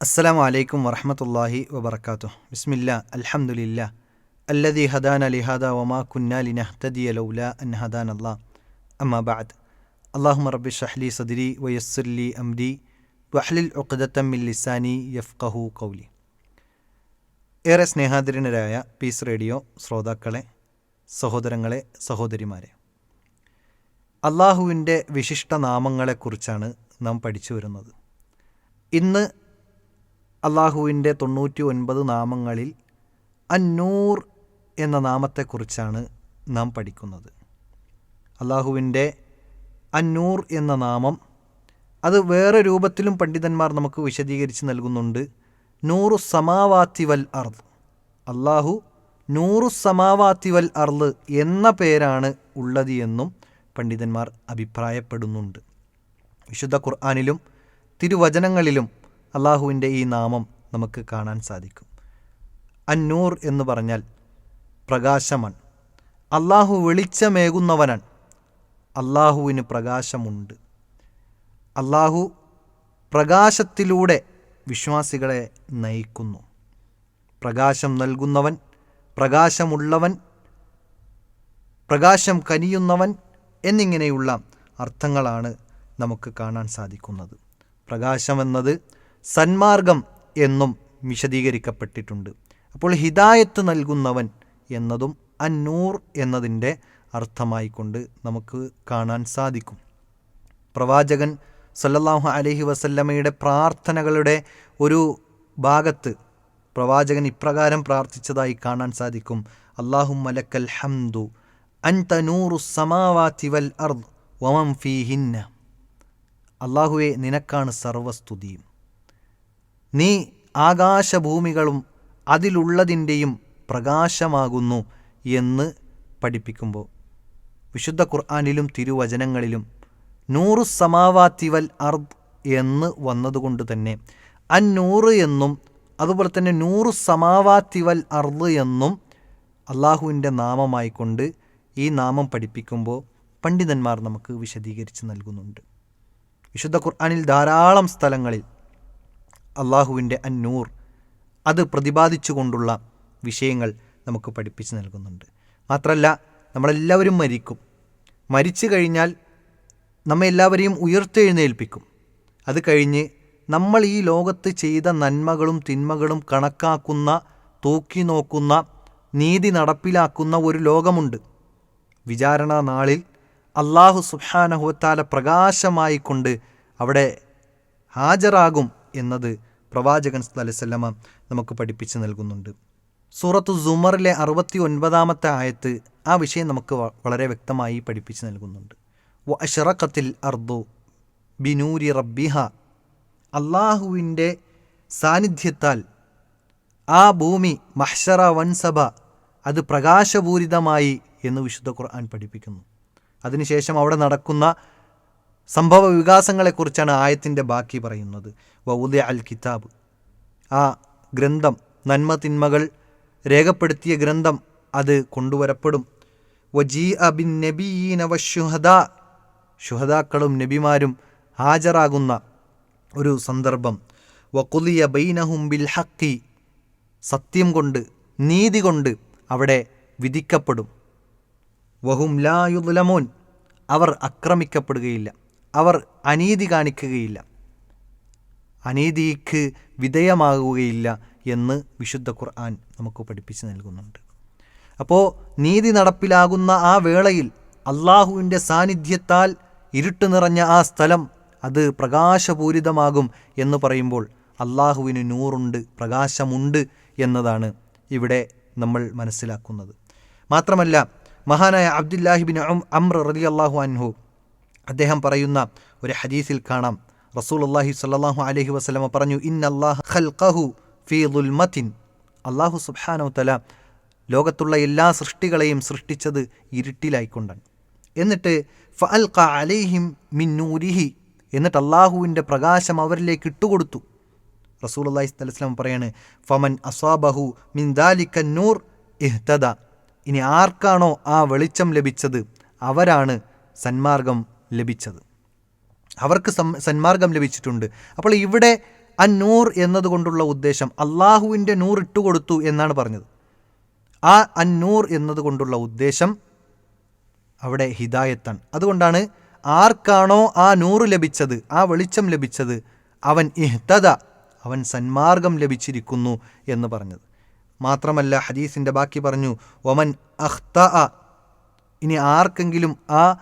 അസ്സലാമു അലൈക്കും വറഹമത്തല്ലാഹി വബർക്കാത്തു ബിസ്മില്ല അൽഹംദുലില്ല അല്ലദി ഹദാന ലിഹാദ വമാ കുന്നാലി ലിനഹ്തദിയ ലൗല അൻ ഹദാൻ അല്ലാ. അമ്മാ അള്ളാഹു റബ്ബി ഷഹ്ലി സദിരി വയസ്സുല്ലി അംരി വഹ്ലിൽ മിൻ ലിസാനി യഫ്ഖഹു കൗലി ഏറെ സ്നേഹാദരനരായ പീസ് റേഡിയോ ശ്രോതാക്കളെ സഹോദരങ്ങളെ സഹോദരിമാരെ അള്ളാഹുവിന്റെ വിശിഷ്ട നാമങ്ങളെക്കുറിച്ചാണ് നാം പഠിച്ചു വരുന്നത്. ഇന്ന് അള്ളാഹുവിന്റെ തൊണ്ണൂറ്റി ഒൻപത് നാമങ്ങളിൽ അന്നൂർ എന്ന നാമത്തെക്കുറിച്ചാണ് നാം പഠിക്കുന്നത്. അള്ളാഹുവിന്റെ അന്നൂർ എന്ന നാമം അത് വേറെ രൂപത്തിലും പണ്ഡിതന്മാർ നമുക്ക് വിശദീകരിച്ച് നൽകുന്നുണ്ട്. നൂറു സമാവാത്തി വൽ അർദ്. അള്ളാഹു നൂറു സമാവാത്തി വൽ അർദ് എന്ന പേരാണ് ഉള്ളത് എന്നും പണ്ഡിതന്മാർ അഭിപ്രായപ്പെടുന്നുണ്ട്. വിശുദ്ധ ഖുർആാനിലും തിരുവചനങ്ങളിലും അള്ളാഹുവിന്റെ ഈ നാമം നമുക്ക് കാണാൻ സാധിക്കും. അന്നൂർ എന്ന് പറഞ്ഞാൽ പ്രകാശമാണ് അള്ളാഹു വെളിച്ചമേകുന്നവനാണ് അള്ളാഹുവിന് പ്രകാശമുണ്ട്. അള്ളാഹു പ്രകാശത്തിലൂടെ വിശ്വാസികളെ നയിക്കുന്നു. പ്രകാശം നൽകുന്നവൻ പ്രകാശമുള്ളവൻ പ്രകാശം കനിയുന്നവൻ എന്നിങ്ങനെയുള്ള അർത്ഥങ്ങളാണ് നമുക്ക് കാണാൻ സാധിക്കുന്നത്. പ്രകാശമെന്നത് സന്മാർഗം എന്നും വിശദീകരിക്കപ്പെട്ടിട്ടുണ്ട്. അപ്പോൾ ഹിദായത്ത് നൽകുന്നവൻ എന്നതും അന്നൂർ എന്നതിന്റെ അർത്ഥമായിക്കൊണ്ട് നമുക്ക് കാണാൻ സാധിക്കും. പ്രവാചകൻ സല്ലല്ലാഹു അലഹി വസല്ലമ്മയുടെ പ്രാർത്ഥനകളുടെ ഒരു ഭാഗത്ത് പ്രവാചകൻ ഇപ്രകാരം പ്രാർത്ഥിച്ചതായി കാണാൻ സാധിക്കും. അള്ളാഹു മലക്കൽ ഹംദു അൻ തനൂറു സമാവാത്തി വൽ അർദ് വമം ഫീഹിന്ന. അള്ളാഹുവെ നിനക്കാണ് സർവസ്തുതിയും. നീ ആകാശഭൂമികളും അതിലുള്ളതിന്റെയും പ്രകാശമാകുന്നു എന്ന് പഠിപ്പിക്കുമ്പോൾ വിശുദ്ധ ഖുർആാനിലും തിരുവചനങ്ങളിലും നൂറു സമാവാത്തി വൽ അർദ് എന്ന് വന്നതുകൊണ്ട് തന്നെ അന്നൂറ് എന്നും അതുപോലെ തന്നെ നൂറു സമാവാത്തി വൽ അർദ് എന്നും അള്ളാഹുവിന്റെ നാമമായിക്കൊണ്ട് ഈ നാമം പഠിപ്പിക്കുമ്പോൾ പണ്ഡിതന്മാർ നമുക്ക് വിശദീകരിച്ച് നൽകുന്നുണ്ട്. വിശുദ്ധ ഖുർആാനിൽ ധാരാളം സ്ഥലങ്ങളിൽ അള്ളാഹുവിന്റെ അന്നൂർ. അത് പ്രതിപാദിച്ചുകൊണ്ടുള്ള വിഷയങ്ങൾ നമുക്ക് പഠിപ്പിച്ച് നൽകുന്നുണ്ട്. മാത്രമല്ല നമ്മളെല്ലാവരും മരിക്കും. മരിച്ചു കഴിഞ്ഞാൽ നമ്മെ എല്ലാവരെയും ഉയർത്തെഴുന്നേൽപ്പിക്കും. അത് കഴിഞ്ഞ് നമ്മൾ ഈ ലോകത്ത് ചെയ്ത നന്മകളും തിന്മകളും കണക്കാക്കുന്ന തൂക്കി നോക്കുന്ന നീതി നടപ്പിലാക്കുന്ന ഒരു ലോകമുണ്ട്. വിചാരണ നാളിൽ അള്ളാഹു സുഹാനഹുത്താല പ്രകാശമായിക്കൊണ്ട് അവിടെ ഹാജരാകും എന്നത് പ്രവാചകൻ അലൈവല്ലമ നമുക്ക് പഠിപ്പിച്ച് നൽകുന്നുണ്ട്. സൂറത്തു സുമറിലെ അറുപത്തി ഒൻപതാമത്തെ ആയത്ത് ആ വിഷയം നമുക്ക് വളരെ വ്യക്തമായി പഠിപ്പിച്ച് നൽകുന്നുണ്ട്. വ അഷറക്കത്തിൽ അർദു ബിനൂരി റബ്ബിഹ. അള്ളാഹുവിന്റെ സാന്നിധ്യത്താൽ ആ ഭൂമി മഹ്ഷറ വൻസഭ അത് പ്രകാശപൂരിതമായി എന്ന് വിശുദ്ധ ഖുർആൻ പഠിപ്പിക്കുന്നു. അതിനുശേഷം അവിടെ നടക്കുന്ന സംഭവ വികാസങ്ങളെക്കുറിച്ചാണ് ആയത്തിന്റെ ബാക്കി പറയുന്നത്. വൗദ അൽ കിതാബ്. ആ ഗ്രന്ഥം നന്മ തിന്മകൾ രേഖപ്പെടുത്തിയ ഗ്രന്ഥം അത് കൊണ്ടുവരപ്പെടും. വജീ അബിൻ നബീന വശുഹദ ശുഹദാക്കളും നബിമാരും ഹാജരാകുന്ന ഒരു സന്ദർഭം. വക്കുലിയ ബൈനഹും ബിൽ ഹക്കി സത്യം കൊണ്ട് നീതി കൊണ്ട് അവിടെ വിധിക്കപ്പെടും. വഹും ലായുലമോൻ അവർ ആക്രമിക്കപ്പെടുകയില്ല. അവർ അനീതി കാണിക്കുകയില്ല. അനീതിക്ക് വിധേയമാകുകയില്ല എന്ന് വിശുദ്ധ ഖുർആൻ നമുക്ക് പഠിപ്പിച്ച് നൽകുന്നുണ്ട്. അപ്പോൾ നീതി നടപ്പിലാകുന്ന ആ വേളയിൽ അള്ളാഹുവിന്റെ സാന്നിധ്യത്താൽ ഇരുട്ട് നിറഞ്ഞ ആ സ്ഥലം അത് പ്രകാശപൂരിതമാകും എന്ന് പറയുമ്പോൾ അള്ളാഹുവിന് നൂറുണ്ട് പ്രകാശമുണ്ട് എന്നതാണ് ഇവിടെ നമ്മൾ മനസ്സിലാക്കുന്നത്. മാത്രമല്ല മഹാനായ അബ്ദുല്ലാഹിബിൻ അമ്ര റലി അള്ളാഹു അൻഹു അദ്ദേഹം പറയുന്ന ഒരു ഹദീസിൽ കാണാം. റസൂൽ അള്ളാഹി സല്ലാഹു അലഹി വസ്ലമ പറഞ്ഞു ഇൻ ഖൽഖഹു ഫീ അള്ളാഹു സുബ്ഹാനോ തല ലോകത്തുള്ള എല്ലാ സൃഷ്ടികളെയും സൃഷ്ടിച്ചത് ഇരുട്ടിലായിക്കൊണ്ടാണ്. എന്നിട്ട് ഫ അൽ ക അലൈഹിം മിന്നൂരിഹി എന്നിട്ട് അള്ളാഹുവിന്റെ പ്രകാശം അവരിലേക്ക് ഇട്ടുകൊടുത്തു. റസൂൽ അള്ളാഹി സ്വലം പറയാണ് ഫമൻ അസ്വാബഹു മിൻ ദാലിക്ക ഇഹ്തദ. ഇനി ആർക്കാണോ ആ വെളിച്ചം ലഭിച്ചത്? അവരാണ് സന്മാർഗം ലഭിച്ചത്. അവർക്ക് സന്മാർഗം ലഭിച്ചിട്ടുണ്ട്. അപ്പോൾ ഇവിടെ അന്നൂർ എന്നതുകൊണ്ടുള്ള ഉദ്ദേശം അള്ളാഹുവിന്റെ നൂർ ഇട്ടുകൊടുത്തു എന്നാണ് പറഞ്ഞത്. ആ അന്നൂർ എന്നതുകൊണ്ടുള്ള ഉദ്ദേശം അവിടെ ഹിദായത്താണ്. അതുകൊണ്ടാണ് ആർക്കാണോ ആ നൂറ് ലഭിച്ചത് ആ വെളിച്ചം ലഭിച്ചത് അവൻ ഇഹ്തദ അവൻ സന്മാർഗം ലഭിച്ചിരിക്കുന്നു എന്ന് പറഞ്ഞത്. മാത്രമല്ല ഹദീസിന്റെ ബാക്കി പറഞ്ഞു ഒമൻ അഹ്ത ഇനി ആർക്കെങ്കിലും ആ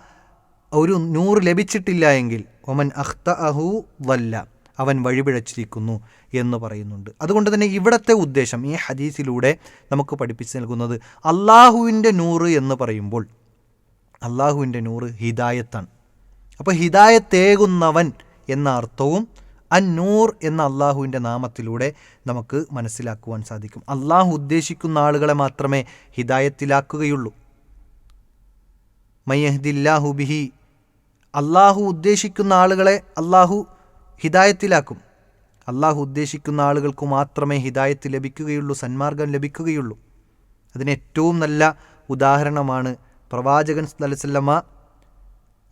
ഒരു നൂറ് ലഭിച്ചിട്ടില്ല എങ്കിൽ ഒമൻ അഖ്ത അഹു വല്ല അവൻ വഴിപിഴച്ചിരിക്കുന്നു എന്ന് പറയുന്നുണ്ട്. അതുകൊണ്ട് തന്നെ ഇവിടത്തെ ഉദ്ദേശം ഈ ഹദീസിലൂടെ നമുക്ക് പഠിപ്പിച്ച് നൽകുന്നത് അള്ളാഹുവിന്റെ നൂറ് എന്ന് പറയുമ്പോൾ അള്ളാഹുവിന്റെ നൂറ് ഹിദായത്താണ്. അപ്പോൾ ഹിദായത്തേകുന്നവൻ എന്ന അർത്ഥവും അന്നൂർ എന്ന അള്ളാഹുവിന്റെ നാമത്തിലൂടെ നമുക്ക് മനസ്സിലാക്കുവാൻ സാധിക്കും. അള്ളാഹു ഉദ്ദേശിക്കുന്ന ആളുകളെ മാത്രമേ ഹിദായത്തിലാക്കുകയുള്ളൂ. മയ്യഹ്ദില്ലാഹു ബിഹി അള്ളാഹു ഉദ്ദേശിക്കുന്ന ആളുകളെ അള്ളാഹു ഹിദായത്തിലാക്കും. അള്ളാഹു ഉദ്ദേശിക്കുന്ന ആളുകൾക്ക് മാത്രമേ ഹിദായത്ത് ലഭിക്കുകയുള്ളൂ സന്മാർഗം ലഭിക്കുകയുള്ളൂ. അതിന് ഏറ്റവും നല്ല ഉദാഹരണമാണ് പ്രവാചകൻ സല്ലല്ലാഹു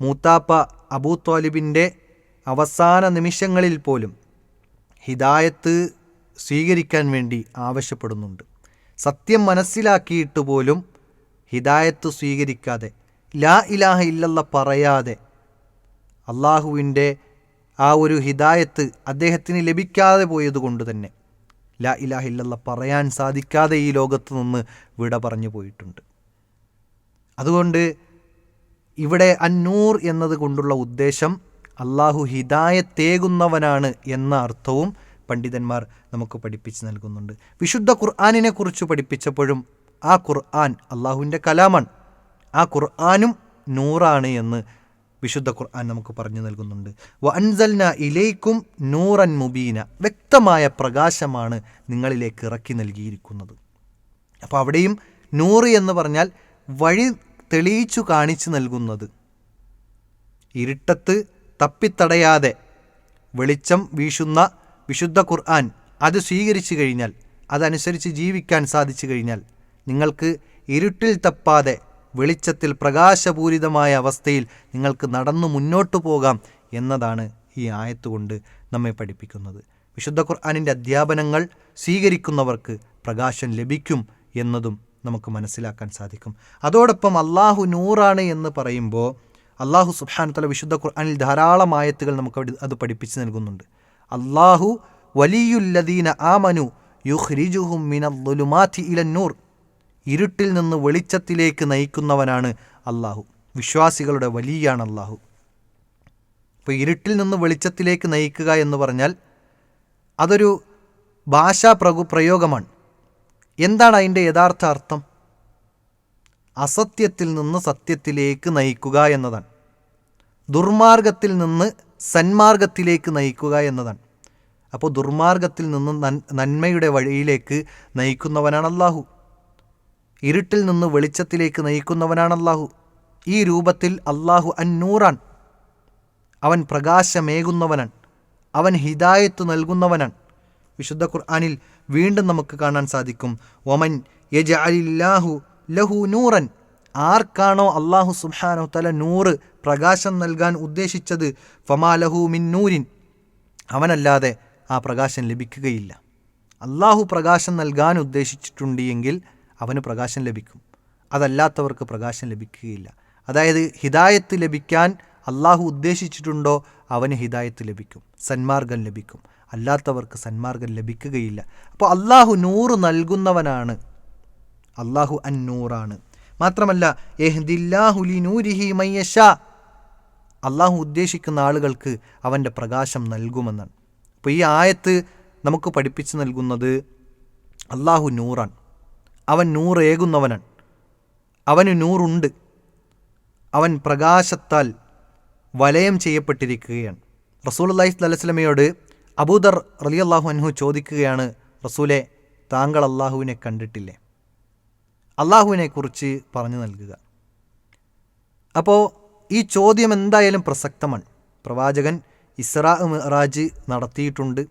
മൂത്താപ്പ അബൂ ത്വാലിബിന്റെ അവസാന നിമിഷങ്ങളിൽ പോലും ഹിദായത്ത് സ്വീകരിക്കാൻ വേണ്ടി ആവശ്യപ്പെടുന്നുണ്ട്. സത്യം മനസ്സിലാക്കിയിട്ട് പോലും ഹിദായത്ത് സ്വീകരിക്കാതെ ലാ ഇലാഹ ഇല്ലല്ല പറയാതെ അള്ളാഹുവിന്റെ ആ ഒരു ഹിദായത്ത് അദ്ദേഹത്തിന് ലഭിക്കാതെ പോയതുകൊണ്ട് തന്നെ ലാ ഇലാഹ ഇല്ലല്ല പറയാൻ സാധിക്കാതെ ഈ ലോകത്ത് നിന്ന് വിട പറഞ്ഞു പോയിട്ടുണ്ട്. അതുകൊണ്ട് ഇവിടെ അന്നൂർ എന്നത് കൊണ്ടുള്ള ഉദ്ദേശം അള്ളാഹു ഹിദായത്തേകുന്നവനാണ് എന്ന അർത്ഥവും പണ്ഡിതന്മാർ നമുക്ക് പഠിപ്പിച്ച് നൽകുന്നുണ്ട്. വിശുദ്ധ ഖുർആാനിനെ കുറിച്ച് പഠിപ്പിച്ചപ്പോഴും ആ ഖുർആൻ അള്ളാഹുവിന്റെ കലാമാണ്. ആ ഖുർആാനും നൂറാണ് എന്ന് വിശുദ്ധ ഖുർആൻ നമുക്ക് പറഞ്ഞു നൽകുന്നുണ്ട്. വ അൻസൽന ഇലേക്കും നൂറൻ മുബീന. വ്യക്തമായ പ്രകാശമാണ് നിങ്ങളിലേക്ക് ഇറക്കി നൽകിയിരിക്കുന്നത്. അപ്പോൾ അവിടെയും നൂറ് എന്ന് പറഞ്ഞാൽ വഴി തെളിയിച്ചു കാണിച്ചു നൽകുന്നത്. ഇരുട്ടത്ത് തപ്പിത്തടയാതെ വെളിച്ചം വീശുന്ന വിശുദ്ധ ഖുർആൻ അത് സ്വീകരിച്ചു കഴിഞ്ഞാൽ അതനുസരിച്ച് ജീവിക്കാൻ സാധിച്ചു കഴിഞ്ഞാൽ നിങ്ങൾക്ക് ഇരുട്ടിൽ തപ്പാതെ വെളിച്ചത്തിൽ പ്രകാശപൂരിതമായ അവസ്ഥയിൽ നിങ്ങൾക്ക് നടന്നു മുന്നോട്ടു പോകാം എന്നതാണ് ഈ ആയത്തുകൊണ്ട് നമ്മെ പഠിപ്പിക്കുന്നത്. വിശുദ്ധ ഖുർആാനിന്റെ അധ്യാപനങ്ങൾ സ്വീകരിക്കുന്നവർക്ക് പ്രകാശം ലഭിക്കും എന്നതും നമുക്ക് മനസ്സിലാക്കാൻ സാധിക്കും. അതോടൊപ്പം അള്ളാഹു നൂറാണ് എന്ന് പറയുമ്പോൾ അള്ളാഹു സുബാൻ തല വിശുദ്ധ ഖുർആാനിൽ ധാരാളം ആയത്തുകൾ നമുക്ക് അത് പഠിപ്പിച്ച് നൽകുന്നുണ്ട്. അള്ളാഹു വലിയുല്ലദീന ആമനു യുഹ്രിജുഹും മിനദ്ദുലുമാതി ഇലന്നൂർ ഇരുട്ടിൽ നിന്ന് വെളിച്ചത്തിലേക്ക് നയിക്കുന്നവനാണ് അള്ളാഹു വിശ്വാസികളുടെ വലിയാണ് അള്ളാഹു അപ്പോൾ ഇരുട്ടിൽ നിന്ന് വെളിച്ചത്തിലേക്ക് നയിക്കുക എന്ന് പറഞ്ഞാൽ അതൊരു ഭാഷാ പ്രകു പ്രയോഗമാണ്. എന്താണ് അതിന്റെ യഥാർത്ഥ അർത്ഥം? അസത്യത്തിൽ നിന്ന് സത്യത്തിലേക്ക് നയിക്കുക എന്നതാണ്. ദുർമാർഗത്തിൽ നിന്ന് സന്മാർഗത്തിലേക്ക് നയിക്കുക എന്നതാണ്. അപ്പോൾ ദുർമാർഗത്തിൽ നിന്ന് നന്മയുടെ വഴിയിലേക്ക് നയിക്കുന്നവനാണ് അള്ളാഹു ഇരുട്ടിൽ നിന്ന് വെളിച്ചത്തിലേക്ക് നയിക്കുന്നവനാണ് അള്ളാഹു ഈ രൂപത്തിൽ അള്ളാഹു അന്നൂറാൻ. അവൻ പ്രകാശമേകുന്നവനാണ് അവൻ ഹിദായത്ത് നൽകുന്നവനാണ് വിശുദ്ധ ഖുർആാനിൽ വീണ്ടും നമുക്ക് കാണാൻ സാധിക്കും. ഒമൻ യജ അലില്ലാഹു ലഹു നൂറൻ. ആർക്കാണോ അള്ളാഹു സുബാനോ തല നൂറ് പ്രകാശം നൽകാൻ ഉദ്ദേശിച്ചത്? ഫമാലഹു മിൻ നൂരിൻ. അവനല്ലാതെ ആ പ്രകാശം ലഭിക്കുകയില്ല. അള്ളാഹു പ്രകാശം നൽകാൻ ഉദ്ദേശിച്ചിട്ടുണ്ട് എങ്കിൽ അവന് പ്രകാശം ലഭിക്കും. അതല്ലാത്തവർക്ക് പ്രകാശം ലഭിക്കുകയില്ല. അതായത് ഹിദായത്ത് ലഭിക്കാൻ അള്ളാഹു ഉദ്ദേശിച്ചിട്ടുണ്ടോ അവന് ഹിദായത്ത് ലഭിക്കും. സന്മാർഗം ലഭിക്കും. അല്ലാത്തവർക്ക് സന്മാർഗം ലഭിക്കുകയില്ല. അപ്പോൾ അള്ളാഹു നൂറ് നൽകുന്നവനാണ്. അള്ളാഹു അന്നൂറാണ്. മാത്രമല്ല അള്ളാഹു ഉദ്ദേശിക്കുന്ന ആളുകൾക്ക് അവന്റെ പ്രകാശം നൽകുമെന്നാണ്. അപ്പോൾ ഈ ആയത്ത് നമുക്ക് പഠിപ്പിച്ചു നൽകുന്നത് അള്ളാഹു നൂറാണ്. അവൻ നൂറേകുന്നവനാണ്. അവന് നൂറുണ്ട്. അവൻ പ്രകാശത്താൽ വലയം ചെയ്യപ്പെട്ടിരിക്കുകയാണ്. റസൂൽ അള്ളാഹി വസല്ലമയോട് അബൂദർ റലി അള്ളാഹു അൻഹു ചോദിക്കുകയാണ് റസൂലെ താങ്കൾ അള്ളാഹുവിനെ കണ്ടിട്ടില്ലേ? അള്ളാഹുവിനെക്കുറിച്ച് പറഞ്ഞു നൽകുക. അപ്പോൾ ഈ ചോദ്യം എന്തായാലും പ്രസക്തമാണ്. പ്രവാചകൻ ഇസ്രാ മിറാജ് നടത്തിയിട്ടുണ്ട്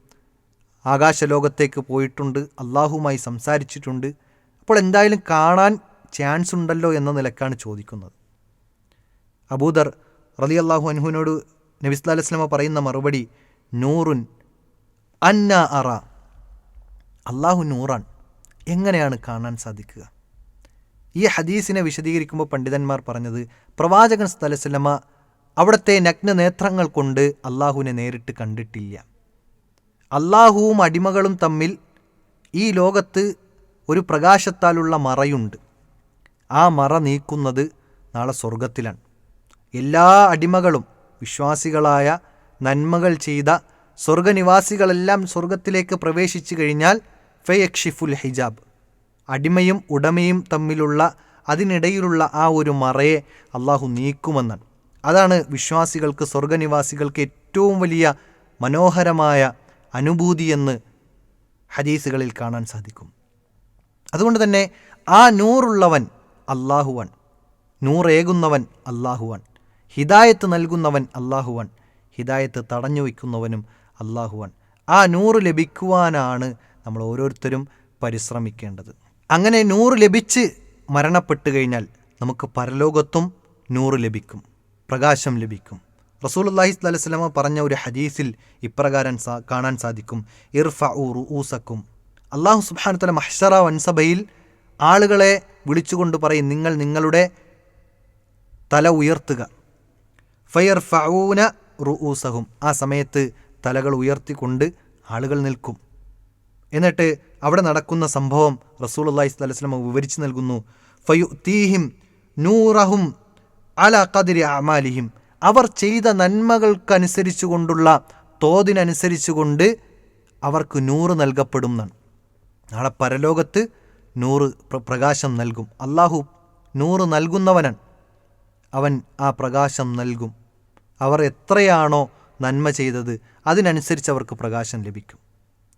ആകാശലോകത്തേക്ക് പോയിട്ടുണ്ട് അള്ളാഹുമായി സംസാരിച്ചിട്ടുണ്ട് അപ്പോൾ എന്തായാലും കാണാൻ ചാൻസ് ഉണ്ടല്ലോ എന്ന നിലക്കാണ് ചോദിക്കുന്നത്. അബൂദർ റലി അള്ളാഹു അൻഹുവിനോട് നബിസ്ലാ അലൈസ്ലമ പറയുന്ന മറുപടി നൂറുൻ അന്ന അറ. അള്ളാഹു നൂറാണ് എങ്ങനെയാണ് കാണാൻ സാധിക്കുക? ഈ ഹദീസിനെ വിശദീകരിക്കുമ്പോൾ പണ്ഡിതന്മാർ പറഞ്ഞത് പ്രവാചകൻ സ്ഥലസലമ അവിടുത്തെ നഗ്ന നേത്രങ്ങൾ കൊണ്ട് അള്ളാഹുവിനെ നേരിട്ട് കണ്ടിട്ടില്ല. അള്ളാഹുവും അടിമകളും തമ്മിൽ ഈ ലോകത്ത് ഒരു പ്രകാശത്താലുള്ള മറയുണ്ട്. ആ മറ നീക്കുന്നത് നാളെ സ്വർഗത്തിലാണ് എല്ലാ അടിമകളും വിശ്വാസികളായ നന്മകൾ ചെയ്ത സ്വർഗനിവാസികളെല്ലാം സ്വർഗത്തിലേക്ക് പ്രവേശിച്ചു കഴിഞ്ഞാൽ ഫെയക്ഷിഫുൽ ഹിജാബ്. അടിമയും ഉടമയും തമ്മിലുള്ള അതിനിടയിലുള്ള ആ ഒരു മറയെ അള്ളാഹു നീക്കുമെന്നാണ്. അതാണ് വിശ്വാസികൾക്ക് സ്വർഗനിവാസികൾക്ക് ഏറ്റവും വലിയ മനോഹരമായ അനുഭൂതിയെന്ന് ഹദീസുകളിൽ കാണാൻ സാധിക്കും. അതുകൊണ്ട് തന്നെ ആ നൂറുള്ളവൻ അള്ളാഹുവൻ നൂറേകുന്നവൻ അള്ളാഹുവൻ ഹിദായത്ത് നൽകുന്നവൻ അള്ളാഹുവൻ ഹിദായത്ത് തടഞ്ഞു വയ്ക്കുന്നവനും അള്ളാഹുവൻ ആ നൂറ് ലഭിക്കുവാനാണ് നമ്മൾ ഓരോരുത്തരും പരിശ്രമിക്കേണ്ടത്. അങ്ങനെ നൂറ് ലഭിച്ച് മരണപ്പെട്ടു കഴിഞ്ഞാൽ നമുക്ക് പരലോകത്തും നൂറ് ലഭിക്കും. പ്രകാശം ലഭിക്കും. റസൂൽ അള്ളാഹി സ്വലമ പറഞ്ഞ ഒരു ഹദീസിൽ ഇപ്രകാരം കാണാൻ സാധിക്കും. ഇർഫ ഊറു ഊസക്കും അള്ളാഹു സുബാനത്തല മഹ്സറ വൻസഭയിൽ ആളുകളെ വിളിച്ചുകൊണ്ട് പറയും നിങ്ങൾ നിങ്ങളുടെ തല ഉയർത്തുക. ഫയർ ഫഊന റുഊസഹും. ആ സമയത്ത് തലകൾ ഉയർത്തിക്കൊണ്ട് ആളുകൾ നിൽക്കും. എന്നിട്ട് അവിടെ നടക്കുന്ന സംഭവം റസൂൽ അള്ളാഹി സ്വലം വിവരിച്ചു നൽകുന്നു. ഫയു തീഹിം നൂറഹും അല കതിരി അമാലിഹിം അവർ ചെയ്ത നന്മകൾക്കനുസരിച്ചു കൊണ്ടുള്ള തോതിനനുസരിച്ചു കൊണ്ട് അവർക്ക് നൂറ് നൽകപ്പെടും എന്നാണ്. നാളെ പരലോകത്ത് നൂറ് പ്രകാശം നൽകും. അള്ളാഹു നൂറ് നൽകുന്നവനാണ് അവൻ ആ പ്രകാശം നൽകും. അവർ എത്രയാണോ നന്മ ചെയ്തത് അതിനനുസരിച്ച് അവർക്ക് പ്രകാശം ലഭിക്കും.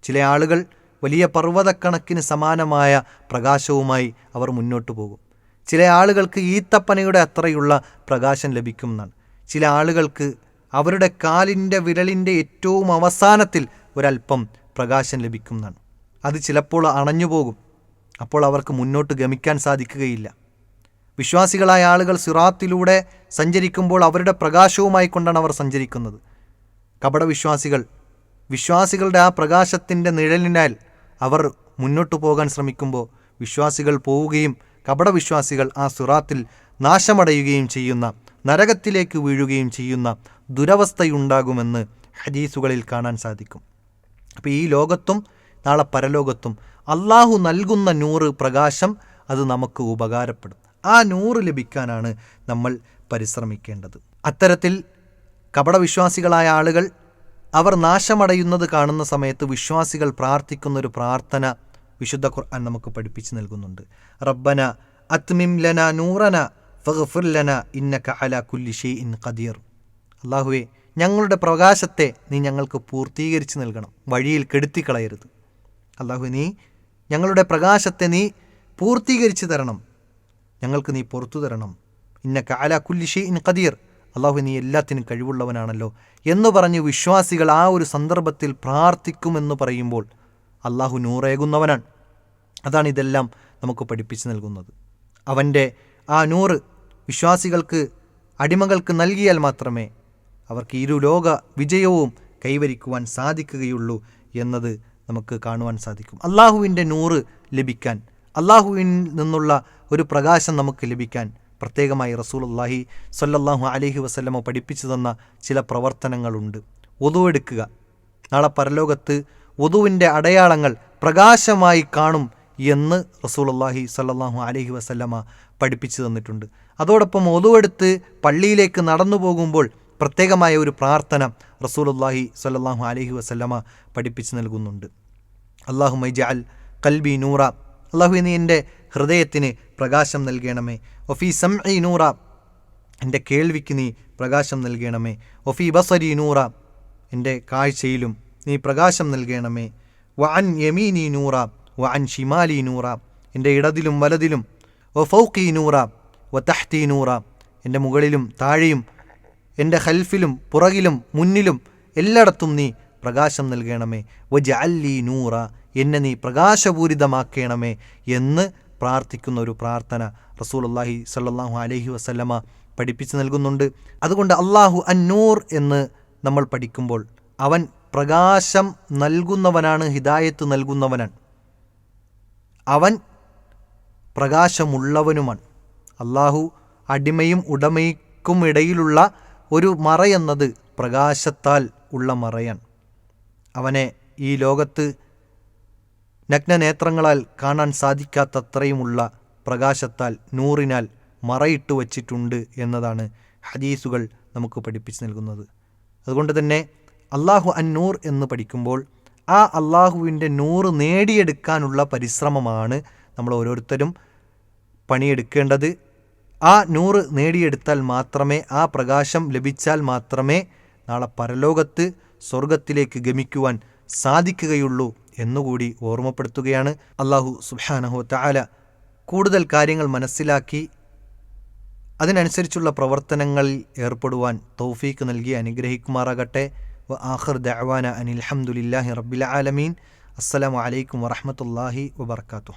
ചില ആളുകൾ വലിയ പർവതക്കണക്കിന് സമാനമായ പ്രകാശവുമായി അവർ മുന്നോട്ട് പോകും. ചില ആളുകൾക്ക് ഈത്തപ്പനയുടെ അത്രയുള്ള പ്രകാശം ലഭിക്കും എന്നാണ്. ചില ആളുകൾക്ക് അവരുടെ കാലിന്റെ വിരലിന്റെ ഏറ്റവും അവസാനത്തിൽ ഒരല്പം പ്രകാശം ലഭിക്കും എന്നാണ്. അത് ചിലപ്പോൾ അണഞ്ഞു പോകും. അപ്പോൾ അവർക്ക് മുന്നോട്ട് ഗമിക്കാൻ സാധിക്കുകയില്ല. വിശ്വാസികളായ ആളുകൾ സിറാത്തിലൂടെ സഞ്ചരിക്കുമ്പോൾ അവരുടെ പ്രകാശവുമായി കൊണ്ടാണ് അവർ സഞ്ചരിക്കുന്നത്. കപടവിശ്വാസികൾ വിശ്വാസികളുടെ ആ പ്രകാശത്തിന്റെ നിഴലിനാൽ അവർ മുന്നോട്ടു പോകാൻ ശ്രമിക്കുമ്പോൾ വിശ്വാസികൾ പോവുകയും കപടവിശ്വാസികൾ ആ സുറാത്തിൽ നാശമടയുകയും ചെയ്യുന്ന നരകത്തിലേക്ക് വീഴുകയും ചെയ്യുന്ന ദുരവസ്ഥയുണ്ടാകുമെന്ന് ഹദീസുകളിൽ കാണാൻ സാധിക്കും. അപ്പോൾ ഈ ലോകത്തും നാളെ പരലോകത്തും അള്ളാഹു നൽകുന്ന നൂറ് പ്രകാശം അത് നമുക്ക് ഉപകാരപ്പെടും. ആ നൂറ് ലഭിക്കാനാണ് നമ്മൾ പരിശ്രമിക്കേണ്ടത്. അത്തരത്തിൽ കപടവിശ്വാസികളായ ആളുകൾ അവർ നാശമടയുന്നത് കാണുന്ന സമയത്ത് വിശ്വാസികൾ പ്രാർത്ഥിക്കുന്ന ഒരു പ്രാർത്ഥന വിശുദ്ധ ഖുർആൻ നമുക്ക് പഠിപ്പിച്ചു നൽകുന്നുണ്ട്. റബ്ബന അത്മിം ലന നൂറന ഫഗ്ഫിർ ലന ഇന്നക അല കുല്ലി ഷെയ്ഇൻ ഖദീർ. അള്ളാഹുവെ ഞങ്ങളുടെ പ്രകാശത്തെ നീ ഞങ്ങൾക്ക് പൂർത്തീകരിച്ച് നൽകണം. വഴിയിൽ കെടുത്തിക്കളയരുത്. അള്ളാഹു നീ ഞങ്ങളുടെ പ്രകാശത്തെ നീ പൂർത്തീകരിച്ച് തരണം. ഞങ്ങൾക്ക് നീ പുറത്തു തരണം. ഇന്ന കാല കുല്ലിഷി ഇൻ കദീർ അള്ളാഹു നീ എല്ലാത്തിനും കഴിവുള്ളവനാണല്ലോ എന്ന് പറഞ്ഞ് വിശ്വാസികൾ ആ ഒരു സന്ദർഭത്തിൽ പ്രാർത്ഥിക്കുമെന്ന് പറയുമ്പോൾ അള്ളാഹു നൂറേകുന്നവനാണ്. അതാണ് ഇതെല്ലാം നമുക്ക് പഠിപ്പിച്ചു നൽകുന്നത്. അവന്റെ ആ നൂറ് വിശ്വാസികൾക്ക് അടിമകൾക്ക് നൽകിയാൽ മാത്രമേ അവർക്ക് ഇരുലോക വിജയവും കൈവരിക്കുവാൻ സാധിക്കുകയുള്ളൂ എന്നത് നമുക്ക് കാണുവാൻ സാധിക്കും. അള്ളാഹുവിന്റെ നൂറ് ലഭിക്കാൻ അള്ളാഹുവിൽ നിന്നുള്ള ഒരു പ്രകാശം നമുക്ക് ലഭിക്കാൻ പ്രത്യേകമായി റസൂൽ അള്ളാഹി സല്ലാഹു അലഹി വസ്ലമ പഠിപ്പിച്ചു തന്ന ചില പ്രവർത്തനങ്ങളുണ്ട്. ഒതുവെടുക്കുക നാളെ പരലോകത്ത് ഒതുവിന്റെ അടയാളങ്ങൾ പ്രകാശമായി കാണും എന്ന് റസൂൽ അള്ളാഹി സല്ലാഹു അലഹി വസ്ലമ പഠിപ്പിച്ചു തന്നിട്ടുണ്ട്. അതോടൊപ്പം ഒതുവെടുത്ത് പള്ളിയിലേക്ക് നടന്നു പോകുമ്പോൾ പ്രത്യേകമായ ഒരു പ്രാർത്ഥന അള്ളാഹി സല്ലാഹു അലഹി വസല്ലമ പഠിപ്പിച്ചു നൽകുന്നുണ്ട്. അള്ളാഹു മൈജ അൽ കൽബി നൂറ. അള്ളാഹു നീ എന്റെ ഹൃദയത്തിന് പ്രകാശം നൽകണമേ. ഒഫി സം ഇ നൂറ. എന്റെ കേൾവിക്ക് നീ പ്രകാശം നൽകണമേ. ഒഫി ബസരി നൂറ. എന്റെ കാഴ്ചയിലും നീ പ്രകാശം നൽകണമേ. അൻ യമീനി നൂറ. വ അൻ ഷിമാലി നൂറ. എന്റെ ഇടതിലും വലതിലും ഒ ഫൗക്കി നൂറ. വ തഹ്തി നൂറ. എന്റെ മുകളിലും താഴെയും എന്റെ ഹൽഫിലും പുറകിലും മുന്നിലും എല്ലായിടത്തും നീ പ്രകാശം നൽകണമേ. വജ അല്ലി നൂറ എന്നെ നീ പ്രകാശപൂരിതമാക്കണമേ എന്ന് പ്രാർത്ഥിക്കുന്ന ഒരു പ്രാർത്ഥന റസൂൽ അള്ളാഹി സല്ലാഹു അലഹി വസല്ലമ പഠിപ്പിച്ചു നൽകുന്നുണ്ട്. അതുകൊണ്ട് അള്ളാഹു അന്നൂർ എന്ന് നമ്മൾ പഠിക്കുമ്പോൾ അവൻ പ്രകാശം നൽകുന്നവനാണ് ഹിദായത്ത് നൽകുന്നവനാണ്. അവൻ പ്രകാശമുള്ളവനുമാണ്. അള്ളാഹു അടിമയും ഉടമയ്ക്കും ഇടയിലുള്ള ഒരു മറയെന്നത് പ്രകാശത്താൽ ഉള്ള മറയാണ്. അവനെ ഈ ലോകത്ത് നഗ്നനേത്രങ്ങളാൽ കാണാൻ സാധിക്കാത്തത്രയുമുള്ള പ്രകാശത്താൽ നൂറിനാൽ മറയിട്ട് വച്ചിട്ടുണ്ട് എന്നതാണ് ഹദീസുകൾ നമുക്ക് പഠിപ്പിച്ചു നൽകുന്നത്. അതുകൊണ്ട് തന്നെ അള്ളാഹു അന്നൂർ എന്ന് പഠിക്കുമ്പോൾ ആ അള്ളാഹുവിന്റെ നൂറ് നേടിയെടുക്കാനുള്ള പരിശ്രമമാണ് നമ്മൾ ഓരോരുത്തരും പണിയെടുക്കേണ്ടത്. ആ നൂറ് നേടിയെടുത്താൽ മാത്രമേ ആ പ്രകാശം ലഭിച്ചാൽ മാത്രമേ നാളെ പരലോകത്ത് സ്വർഗത്തിലേക്ക് ഗമിക്കുവാൻ സാധിക്കുകയുള്ളൂ എന്നുകൂടി ഓർമ്മപ്പെടുത്തുകയാണ് അള്ളാഹു സുബാനഹു താല കൂടുതൽ കാര്യങ്ങൾ മനസ്സിലാക്കി അതിനനുസരിച്ചുള്ള പ്രവർത്തനങ്ങളിൽ ഏർപ്പെടുവാൻ തൗഫീക്ക് നൽകി അനുഗ്രഹിക്കുമാറാകട്ടെ. വ ആഖിർ ദഅവാന അനിൽ ഹംദുലില്ലാഹി റബ്ബിൽ ആലമീൻ. അസ്സലാമു അലൈക്കും വറഹ്മത്തുള്ളാഹി വബർക്കാത്തു